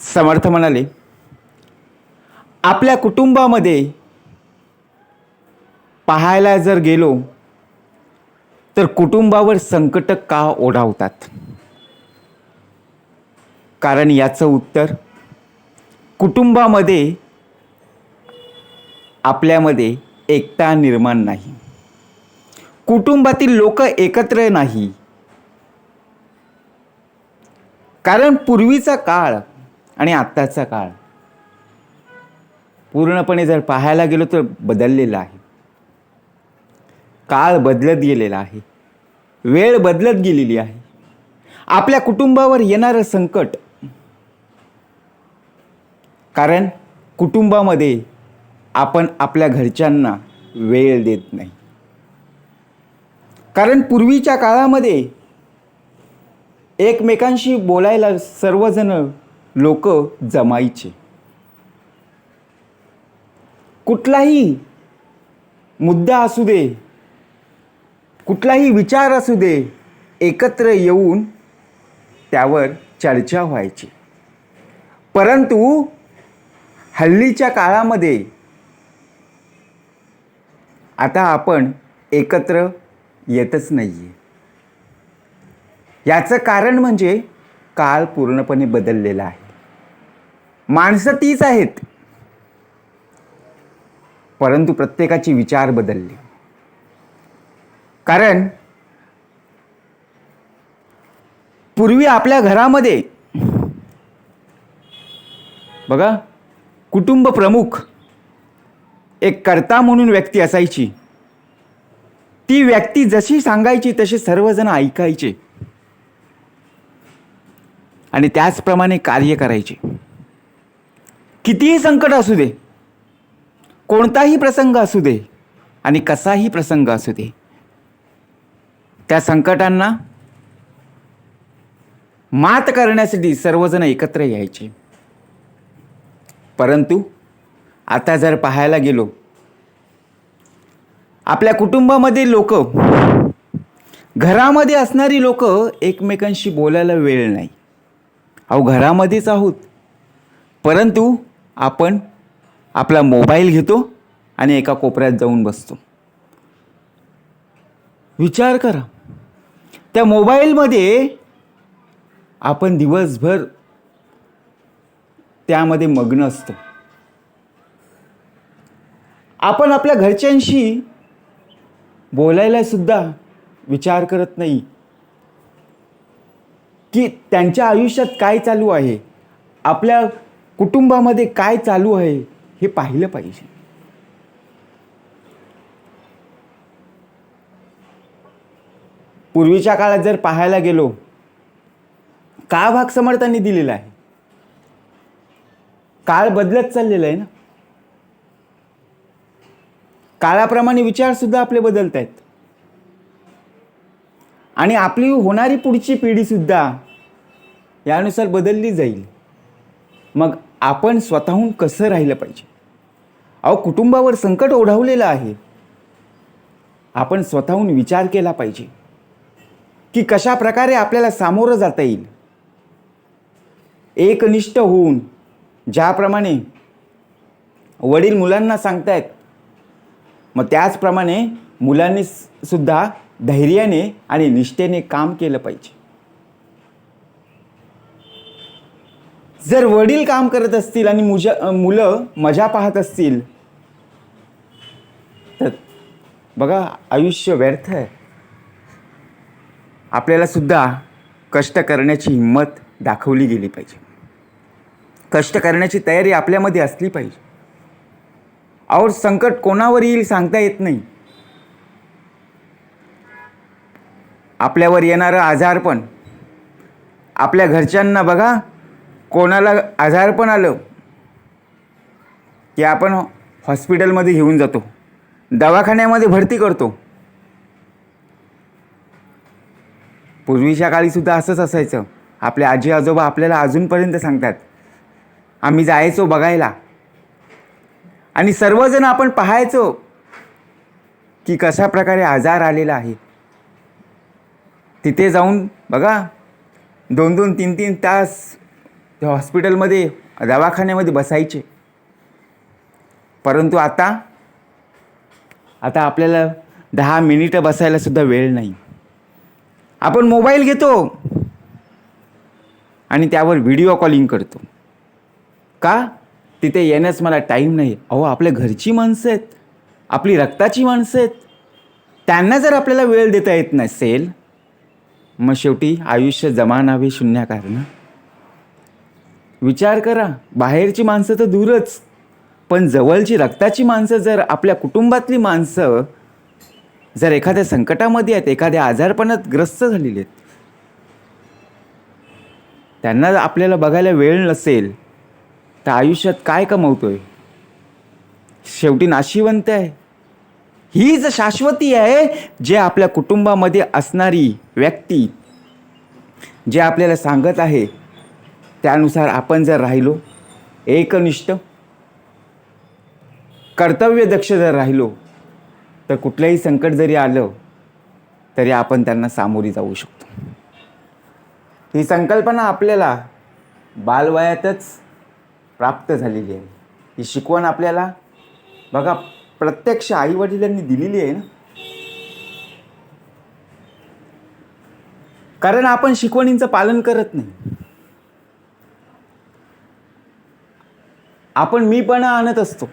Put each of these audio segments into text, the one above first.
समर्थ म्हणाले आपल्या कुटुंबामध्ये पाहायला जर गेलो तर कुटुंबावर संकट का ओढावतात? कारण याचं उत्तर कुटुंबामध्ये आपल्यामध्ये एकता निर्माण नाही. कुटुंबातील लोक एकत्र नाही. कारण पूर्वीचा काळ आणि आत्ताचा काळ. पूर्णपणे जर पाहायला गेलो तर बदललेला आहे. काळ बदलत गेलेला आहे. वेळ बदलत गेलेली आहे. आपल्या कुटुंबावर येणारं संकट. कारण कुटुंबामध्ये आपण आपल्या घरच्यांना वेळ देत नाही. कारण पूर्वीच्या काळामध्ये एकमेकांशी बोलायला सर्वजण लोक जमायचे. कुठलाही मुद्दा असू दे कुठलाही विचार असू दे एकत्र येऊन त्यावर चर्चा व्हायची. परंतु हल्लीच्या काळामध्ये आता आपण एकत्र येतच नाही आहे याचं कारण म्हणजे काळ पूर्णपणे बदललेला आहे. माणसं तीच आहेत. परंतु प्रत्येकाची विचार बदलले. कारण पूर्वी आपल्या घरामध्ये बघा कुटुंब प्रमुख एक कर्ता म्हणून व्यक्ती असायची. ती व्यक्ती जशी सांगायची तसे सर्वजण ऐकायचे. आणि त्याचप्रमाणे कार्य करायचे. कितीही संकट असू दे कोणताही प्रसंग असू दे आणि कसाही प्रसंग असू दे त्या संकटांना मात करण्यासाठी सर्वजण एकत्र यायचे. परंतु आता जर पाहायला गेलो आपल्या कुटुंबामध्ये लोक घरामध्ये असणारी लोक एकमेकांशी बोलायला वेळ नाही. अहो घरामध्येच आहोत. परंतु आपण आपला मोबाईल घेतो आणि एका कोपऱ्यात जाऊन बसतो. विचार करा. त्या मोबाईलमध्ये आपण दिवसभर त्यामध्ये मग्न असतो. आपण आपल्या घरच्यांशी बोलायला सुद्धा विचार करत नाही. की त्यांच्या आयुष्यात काय चालू आहे? आपल्या कुटुंबामध्ये काय चालू आहे हे पाहिलं पाहिजे. पूर्वीच्या काळात जर पाहायला गेलो का भाग समर्थांनी दिलेला आहे? काळ बदलत चाललेला आहे ना? काळाप्रमाणे विचार सुद्धा आपले बदलत आहेत. आणि आपली होणारी पुढची पिढी सुद्धा यानुसार बदलली जाईल. मग आपण स्वतःहून कसं राहिलं पाहिजे? अहो कुटुंबावर संकट ओढावलेलं आहे. आपण स्वतःहून विचार केला पाहिजे. की कशा प्रकारे आपल्याला सामोरं जाता येईल? एकनिष्ठ होऊन ज्याप्रमाणे वडील मुलांना सांगतायत मग त्याचप्रमाणे मुलांनी सुद्धा धैर्याने आणि निष्ठेने काम केलं पाहिजे. जर वडील काम करत असतील आणि मुजा मुलं मजा पाहत असतील तर बघा आयुष्य व्यर्थ आहे. आपल्याला सुद्धा कष्ट करण्याची हिंमत दाखवली गेली पाहिजे. कष्ट करण्याची तयारी आपल्यामध्ये असली पाहिजे. और संकट कोणावर येईल सांगता येत नाही. आपल्यावर येणारं आजारपण आपल्या घरच्यांना बघा कोणाला आजार पण आलं की आपण हॉस्पिटलमध्ये घेऊन जातो. दवाखान्यामध्ये भरती करतो. पूर्वीच्या काळीसुद्धा असंच असायचं. आपले आजी आजोबा आपल्याला अजूनपर्यंत सांगतात आम्ही जायचो बघायला. आणि सर्वजण आपण पाहायचो की कशा प्रकारे आजार आलेला आहे. तिथे जाऊन बघा दोन दोन तीन तीन तास ते हॉस्पिटलमध्ये दवाखान्यामध्ये बसायचे. परंतु आता आता आपल्याला दहा मिनिटं बसायलासुद्धा वेळ नाही. आपण मोबाईल घेतो आणि त्यावर व्हिडिओ कॉलिंग करतो. का? तिथे येण्यास मला टाईम नाही. अहो आपल्या घरची माणसं आहेत. आपली रक्ताची माणसं आहेत. त्यांना जर आपल्याला वेळ देता येत नसेल मग शेवटी आयुष्य जमा नावे शून्याकार ना. विचार करा. बाहेरची माणसं तर दूरच. पण जवळची रक्ताची माणसं जर आपल्या कुटुंबातली माणसं जर एखाद्या संकटामध्ये आहेत एखाद्या आजारपणात ग्रस्त झालेली आहेत त्यांना जर आपल्याला बघायला वेळ नसेल तर आयुष्यात काय कमवतोय? शेवटी नाशिवंत आहे. ही जर शाश्वती आहे जे आपल्या कुटुंबामध्ये असणारी व्यक्ती जे आपल्याला सांगत आहे त्यानुसार आपण जर राहिलो एकनिष्ठ कर्तव्यदक्ष जर राहिलो तर कुठलंही संकट जरी आलं तरी आपण त्यांना सामोरी जाऊ शकतो. ही संकल्पना आपल्याला बालवयातच प्राप्त झालेली आहे. ही शिकवण आपल्याला बघा प्रत्यक्ष आईवडिलांनी दिलेली आहे ना? कारण आपण शिकवणींचं पालन करत नाही. आपण मीपणा आणत असतो.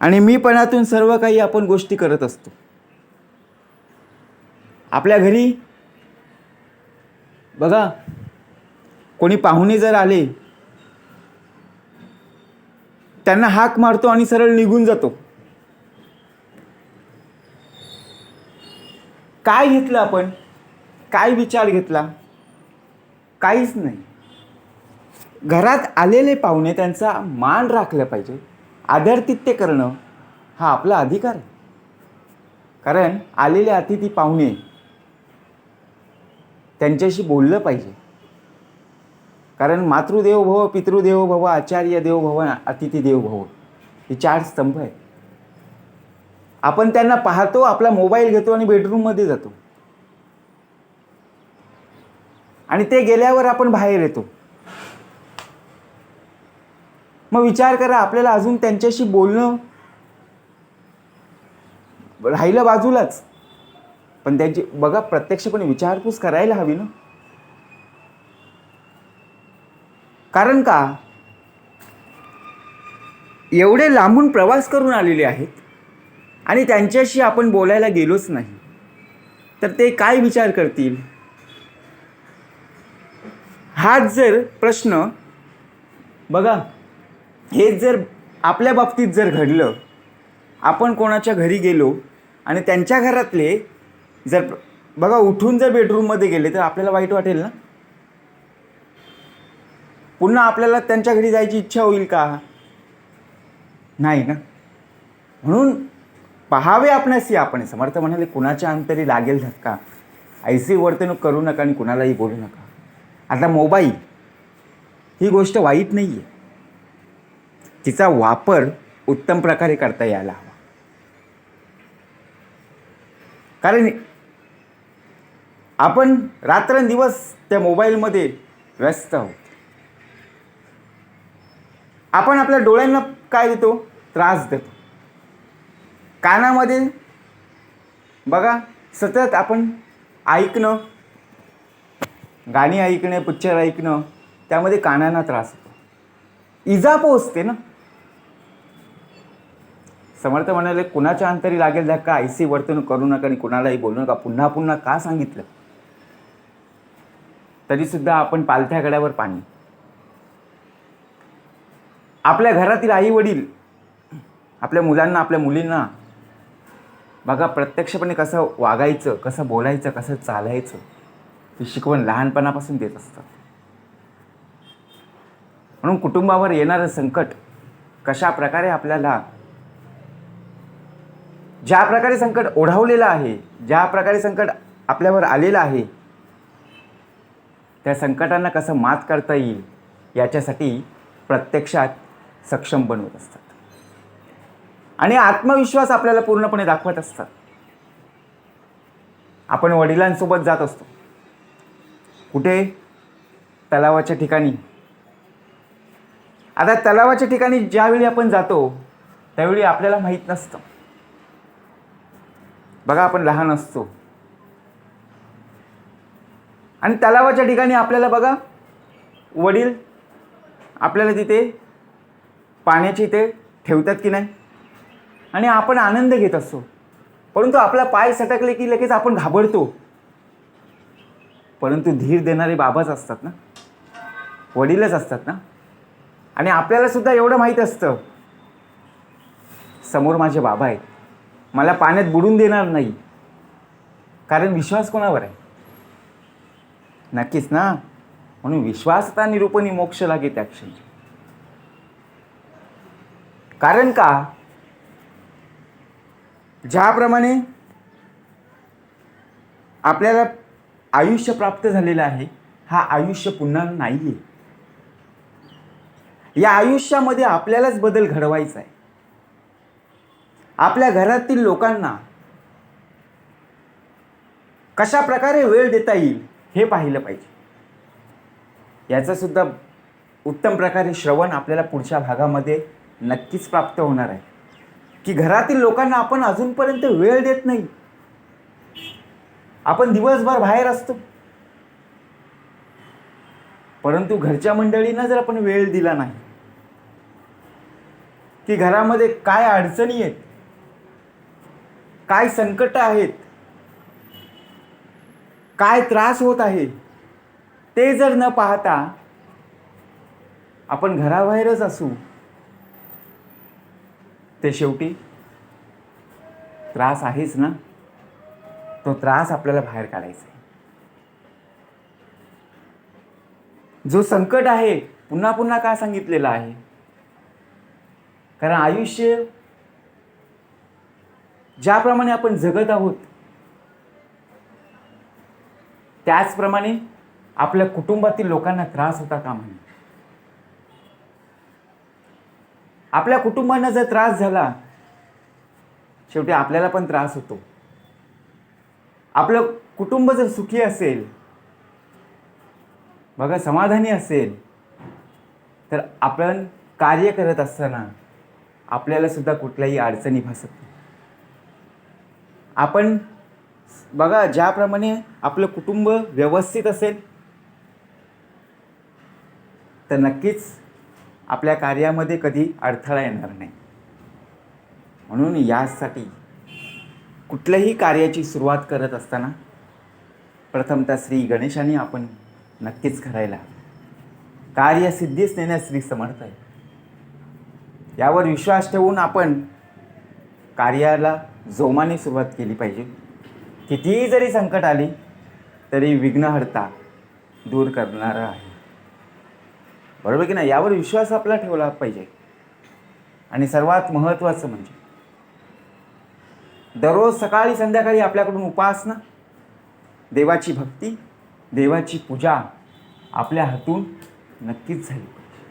आणि मीपणातून सर्व काही आपण गोष्टी करत असतो. आपल्या घरी बघा कोणी पाहुणे जर आले त्यांना हाक मारतो आणि सरळ निघून जातो. काय घेतलं आपण? काय विचार घेतला? काहीच नाही. घरात आलेले पाहुणे त्यांचा मान राखला पाहिजे. आदरातिथ्य करणं हा आपला अधिकार आहे. कारण आलेले अतिथी पाहुणे त्यांच्याशी बोललं पाहिजे. कारण मातृदेव भव पितृदेव भव आचार्य देव भव अतिथी देव भव हे चार स्तंभ आहेत. आपण त्यांना पाहतो आपला मोबाईल घेतो आणि बेडरूममध्ये जातो. आणि ते गेल्यावर आपण बाहेर येतो. मग विचार करा आपल्याला अजून त्यांच्याशी बोलणं राहिलं बाजूलाच. पण त्यांची बघा प्रत्यक्षपणे विचारपूस करायला हवी ना. कारण का? एवढे लांबून प्रवास करून आलेले आहेत आणि त्यांच्याशी आपण बोलायला गेलोच नाही. तर ते काय विचार करतील? हाच जर प्रश्न बघा हेच जर आपल्या बाबतीत जर घडलं आपण कोणाच्या घरी गेलो आणि त्यांच्या घरातले जर बघा उठून जर बेडरूममध्ये गेले तर आपल्याला वाईट वाटेल ना? पुन्हा आपल्याला त्यांच्या घरी जायची इच्छा होईल का? नाही ना? म्हणून पहावे आपणासी आपण. समर्थ म्हणाले कुणाच्या अंतरी लागेल धक्का? ऐसी वर्तणूक करू नका आणि कुणालाही बोलू नका. आता मोबाईल ही गोष्ट वाईट नाही आहे तिचा वापर उत्तम प्रकारे करता यायला हवा. कारण आपण रात्रंदिवस त्या मोबाईलमध्ये व्यस्त आहोत. आपण आपल्या डोळ्यांना काय देतो? त्रास देतो. कानामध्ये बघा सतत आपण ऐकणं गाणी ऐकणे पिक्चर ऐकणं त्यामध्ये कानांना त्रास होतो. इजा पोचते ना. समर्थ म्हणाले कुणाच्या अंतरी लागेल धक्का? ऐसी वर्तणूक करू नका आणि कुणालाही बोलू नका. पुन्हा पुन्हा का सांगितलं? तरीसुद्धा आपण पालथ्या गड्यावर पाणी. आपल्या घरातील आई वडील आपल्या मुलांना आपल्या मुलींना बघा प्रत्यक्षपणे कसं वागायचं कसं बोलायचं कसं चालायचं ही शिकवण लहानपणापासून देत असतात म्हणून कुटुंबावर येणारं संकट कशा प्रकारे आपल्याला ज्या प्रकारे संकट ओढावलेलं आहे ज्या प्रकारे संकट आपल्यावर आलेलं आहे त्या संकटांना कसं मात करता येईल याच्यासाठी प्रत्यक्षात सक्षम बनवत असतात. आणि आत्मविश्वास आपल्याला पूर्णपणे दाखवत असतात. आपण वडिलांसोबत जात असतो. कुठे? तलावाच्या ठिकाणी. आता तलावाच्या ठिकाणी ज्यावेळी आपण जातो त्यावेळी आपल्याला माहीत नसतं. बघा आपण लहान असतो. आणि तलावाच्या ठिकाणी आपल्याला बघा वडील आपल्याला तिथे पाण्याची इथे ठेवतात की नाही? आणि आपण आनंद घेत असतो. परंतु आपला पाय सटकले की लगेच आपण घाबरतो. परंतु धीर देणारे बाबाच असतात ना? वडीलच असतात ना? आणि आपल्याला सुद्धा एवढं माहीत असतं. समोर माझे बाबा आहेत. मला पाण्यात बुडून देणार नाही. कारण विश्वास कोणावर आहे? नक्कीच ना. म्हणून विश्वासता निरूपणी मोक्ष लागे त्या क्षणी. कारण का? ज्याप्रमाणे आपल्याला आयुष्य प्राप्त झालेलं आहे हा आयुष्य पुन्हा नाही आहे या आयुष्यामध्ये आपल्यालाच बदल घडवायचा आहे. आपल्या घरातील लोकांना कशा प्रकारे वेळ देता येईल हे पाहिलं पाहिजे. याचंसुद्धा उत्तम प्रकारे श्रवण आपल्याला पुढच्या भागामध्ये नक्कीच प्राप्त होणार आहे. की घरातील लोकांना आपण अजूनपर्यंत वेळ देत नाही. आपण दिवसभर बाहेर असतो. परंतु घरच्या मंडळींना जर आपण वेळ दिला नाही की घरामध्ये काय अडचणी आहेत काय संकट आहेत? काय त्रास होत आहे? ते जर न पाहता आपण घराबाहेरच असू. ते शेवटी त्रास आहेच ना? तो त्रास आपल्याला बाहेर काढायचा आहे. जो संकट आहे पुन्हा पुन्हा का सांगितलेला आहे? कारण आयुष्य ज्याप्रमाणे आपण जगत आहोत त्याचप्रमाणे आपल्या कुटुंबातील लोकांना त्रास होता का म्हणे आपल्या कुटुंबांना जर त्रास झाला शेवटी आपल्याला पण त्रास होतो. आपलं कुटुंब जर सुखी असेल बघा समाधानी असेल तर आपण कार्य करत असताना आपल्याला सुद्धा कुठल्याही अडचणी भासत नाही. आपण बघा ज्याप्रमाणे आपलं कुटुंब व्यवस्थित असेल तर नक्कीच आपल्या कार्यामध्ये कधी अडथळा येणार नाही. म्हणून यासाठी कुठल्याही कार्याची सुरुवात करत असताना प्रथमतः श्री गणेशाने आपण नक्कीच करायला कार्य सिद्धीच नेण्यास श्री समर्थ आहे यावर विश्वास ठेवून आपण कार्याला जोमाने सुरुवात केली पाहिजे. कितीही जरी संकट आली तरी विघ्नहर्ता दूर करणारं आहे. बरोबर की नाही? यावर विश्वास आपला ठेवला पाहिजे. आणि सर्वात महत्त्वाचं म्हणजे दररोज सकाळी संध्याकाळी आपल्याकडून उपासना देवाची भक्ती देवाची पूजा आपल्या हातून नक्कीच झाली पाहिजे.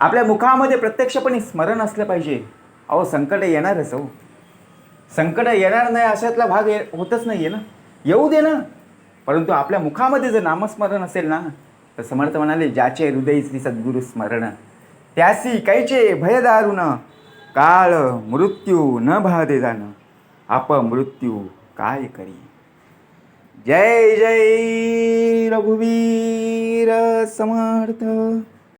आपल्या मुखामध्ये प्रत्यक्षपणे स्मरण असलं पाहिजे. अहो संकट येणारच हो. संकट येणार नाही अशातला भाग ये होतच नाही आहे ना. येऊ दे ना. परंतु आपल्या मुखामध्ये जर नामस्मरण असेल ना तर समर्थ म्हणाले ज्याचे हृदय श्री सद्गुरु स्मरण त्यासी कैचे भयदारुण काळ मृत्यू न भादे जाणं आप मृत्यू काय करी? जय जय रघुवीर समर्थ।